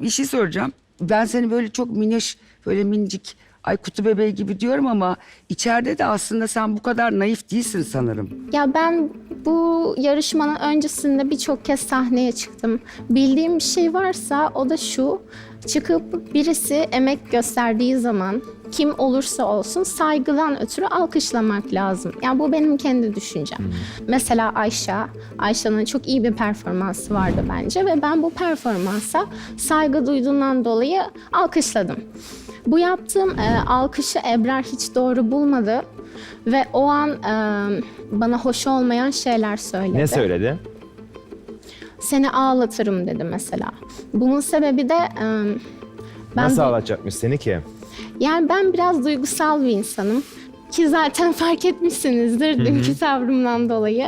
Bir şey soracağım. Ben seni böyle çok miniş, böyle minicik, ay kutu bebeği gibi diyorum ama içeride de aslında sen bu kadar naif değilsin sanırım. Ya ben bu yarışmanın öncesinde birçok kez sahneye çıktım. Bildiğim bir şey varsa o da şu. Çıkıp birisi emek gösterdiği zaman kim olursa olsun saygıdan ötürü alkışlamak lazım. Yani bu benim kendi düşüncem. Mesela Ayşe, Ayşe'nin çok iyi bir performansı vardı bence ve ben bu performansa saygı duyduğundan dolayı alkışladım. Bu yaptığım e, alkışı Ebrar hiç doğru bulmadı ve o an e, bana hoş olmayan şeyler söyledi. Ne söyledi? Seni ağlatırım dedi mesela. Bunun sebebi de e, ben Nasıl ağlatacakmış seni ki? yani ben biraz duygusal bir insanım. Ki zaten fark etmişsinizdir dünkü tavrımdan dolayı.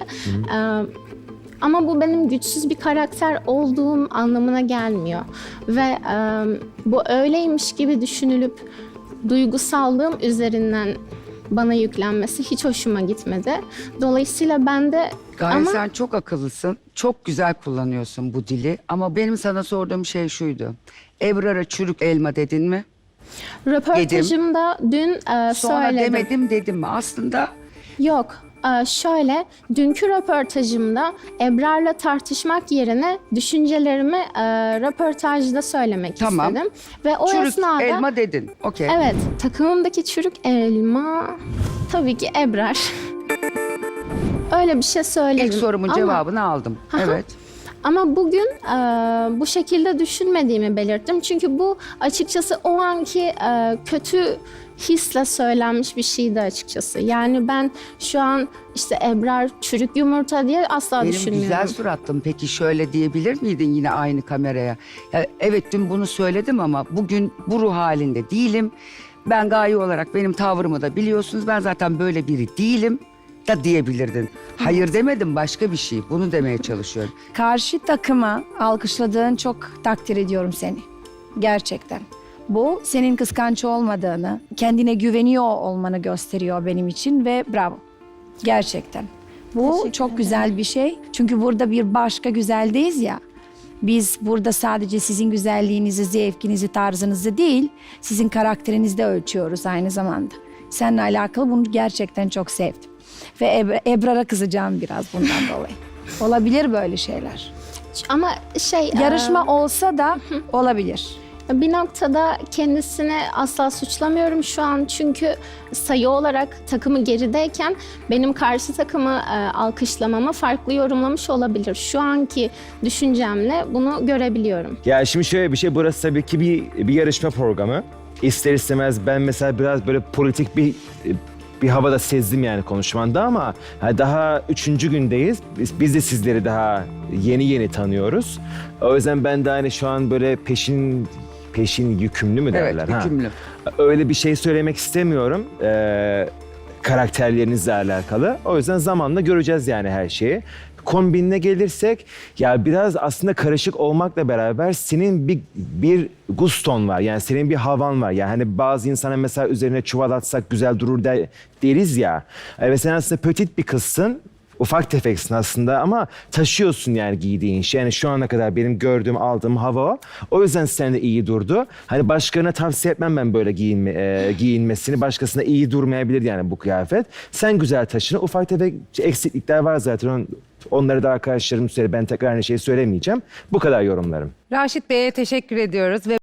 E, ama bu benim güçsüz bir karakter olduğum anlamına gelmiyor. Ve e, bu öyleymiş gibi düşünülüp duygusallığım üzerinden bana yüklenmesi hiç hoşuma gitmedi. Dolayısıyla ben de Gayet ama sen çok akıllısın. Çok güzel kullanıyorsun bu dili. Ama benim sana sorduğum şey şuydu. Ebrar'a çürük elma dedin mi? röportajımda dün e, Sonra söyledim. demedim dedim mi? Aslında Yok. Ee, şöyle, dünkü röportajımda Ebrar'la tartışmak yerine düşüncelerimi e, röportajda söylemek Tamam. istedim. Ve o çürük esnada... elma dedin. Okey. Evet, takımımdaki çürük elma tabii ki Ebrar. Öyle bir şey söyledim. İlk sorumun Ama- cevabını aldım. Evet. Ama bugün e, bu şekilde düşünmediğimi belirttim. Çünkü bu açıkçası o anki e, kötü hisle söylenmiş bir şeydi açıkçası. Yani ben şu an işte Ebrar çürük yumurta diye asla Benim düşünmüyorum. güzel suratlım. Peki şöyle diyebilir miydin yine aynı kameraya? Ya, evet dün bunu söyledim ama bugün bu ruh halinde değilim. Ben gaye olarak benim tavrımı da biliyorsunuz. Ben zaten böyle biri değilim da diyebilirdin. Hayır demedim başka bir şey. Bunu demeye çalışıyorum. Karşı takıma alkışladığın çok takdir ediyorum seni. Gerçekten. Bu senin kıskanç olmadığını, kendine güveniyor olmanı gösteriyor benim için ve bravo. Gerçekten. Bu çok güzel bir şey. Çünkü burada bir başka güzeldeyiz ya. Biz burada sadece sizin güzelliğinizi, zevkinizi, tarzınızı değil, sizin karakterinizi de ölçüyoruz aynı zamanda. Seninle alakalı bunu gerçekten çok sevdim. Ve Ebra- Ebrar'a kızacağım biraz bundan dolayı. Olabilir böyle şeyler. Ama şey e, Yarışma olsa da olabilir. bir noktada kendisini asla suçlamıyorum şu an. Çünkü sayı olarak takımı gerideyken benim karşı takımı e, alkışlamamı farklı yorumlamış olabilir. Şu anki düşüncemle bunu görebiliyorum. Ya şimdi şöyle bir şey burası tabii ki bir, bir yarışma programı. İster istemez ben mesela biraz böyle politik bir bir havada sezdim yani konuşmanda ama ha, daha üçüncü gündeyiz. Biz, biz de sizleri daha yeni yeni tanıyoruz. O yüzden ben de hani şu an böyle peşin peşin yükümlü mü Evet derler? ha? Öyle bir şey söylemek istemiyorum. Ee, karakterlerinizle alakalı. O yüzden zamanla göreceğiz yani her şeyi. Kombinine gelirsek ya biraz aslında karışık olmakla beraber senin bir bir guston var. Yani senin bir havan var. Yani hani bazı insana mesela üzerine çuval atsak güzel durur der, deriz ya. Evet sen aslında petit bir kızsın. Ufak tefeksin aslında ama taşıyorsun yani giydiğin şey. Yani şu ana kadar benim gördüğüm, aldığım hava o. O yüzden sen de iyi durdu. Hani başkalarına tavsiye etmem ben böyle giyinme, e, giyinmesini. Başkasına iyi durmayabilir yani bu kıyafet. Sen güzel taşını. Ufak tefek eksiklikler var zaten. On- Onları da arkadaşlarım söyle. Ben tekrar aynı şeyi söylemeyeceğim. Bu kadar yorumlarım. Raşit Bey'e teşekkür ediyoruz ve